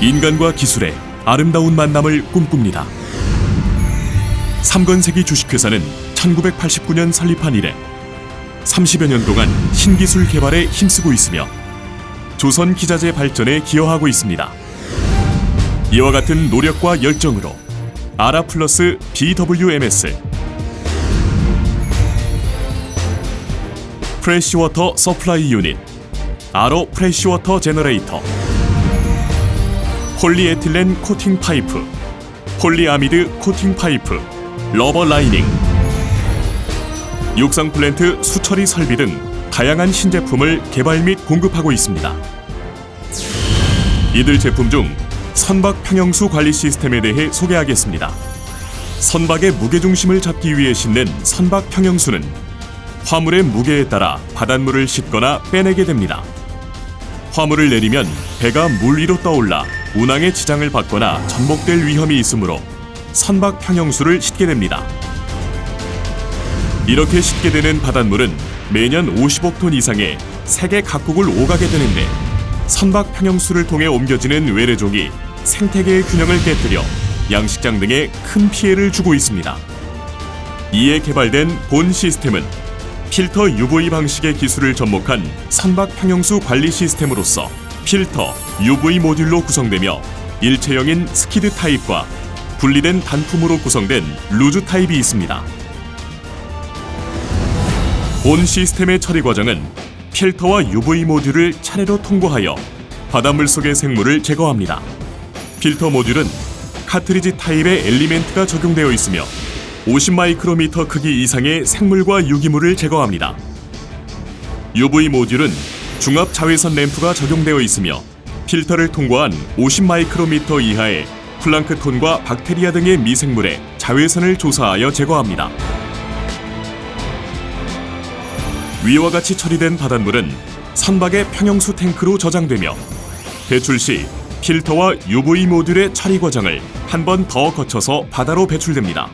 인간과 기술의 아름다운 만남을 꿈꿉니다. 삼건세기 주식회사는 1989년 설립한 이래 30여 년 동안 신기술 개발에 힘쓰고 있으며 조선 기자재 발전에 기여하고 있습니다. 이와 같은 노력과 열정으로 아라 플러스 BWMS 프레시워터 서플라이 유닛 아로 프레시워터 제너레이터 폴리에틸렌 코팅 파이프 폴리아미드 코팅 파이프 러버 라이닝 육상 플랜트 수처리 설비 등 다양한 신제품을 개발 및 공급하고 있습니다. 이들 제품 중 선박 평형수 관리 시스템에 대해 소개하겠습니다. 선박의 무게 중심을 잡기 위해 싣는 선박 평형수는 화물의 무게에 따라 바닷물을 싣거나 빼내게 됩니다. 화물을 내리면 배가 물 위로 떠올라 운항에 지장을 받거나 전복될 위험이 있으므로 선박 평형수를 싣게 됩니다. 이렇게 싣게 되는 바닷물은 매년 50억 톤 이상의 세계 각국을 오가게 되는데 선박 평형수를 통해 옮겨지는 외래종이 생태계의 균형을 깨뜨려 양식장 등에 큰 피해를 주고 있습니다. 이에 개발된 본 시스템은 필터 UV 방식의 기술을 접목한 선박 평형수 관리 시스템으로서 필터 UV 모듈로 구성되며 일체형인 스키드 타입과 분리된 단품으로 구성된 루즈 타입이 있습니다. 본 시스템의 처리 과정은 필터와 UV 모듈을 차례로 통과하여 바닷물 속의 생물을 제거합니다. 필터 모듈은 카트리지 타입의 엘리멘트가 적용되어 있으며 50 마이크로미터 크기 이상의 생물과 유기물을 제거합니다. UV 모듈은 중압 자외선 램프가 적용되어 있으며 필터를 통과한 50 마이크로미터 이하의 플랑크톤과 박테리아 등의 미생물의 자외선을 조사하여 제거합니다. 위와 같이 처리된 바닷물은 선박의 평형수 탱크로 저장되며 배출 시 필터와 UV 모듈의 처리 과정을 한 번 더 거쳐서 바다로 배출됩니다.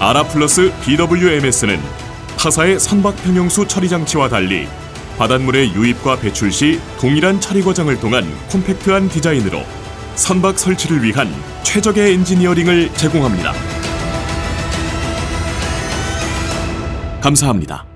아라플러스 BWMS는 타사의 선박 평형수 처리 장치와 달리 바닷물의 유입과 배출 시 동일한 처리 과정을 통한 콤팩트한 디자인으로 선박 설치를 위한 최적의 엔지니어링을 제공합니다. 감사합니다.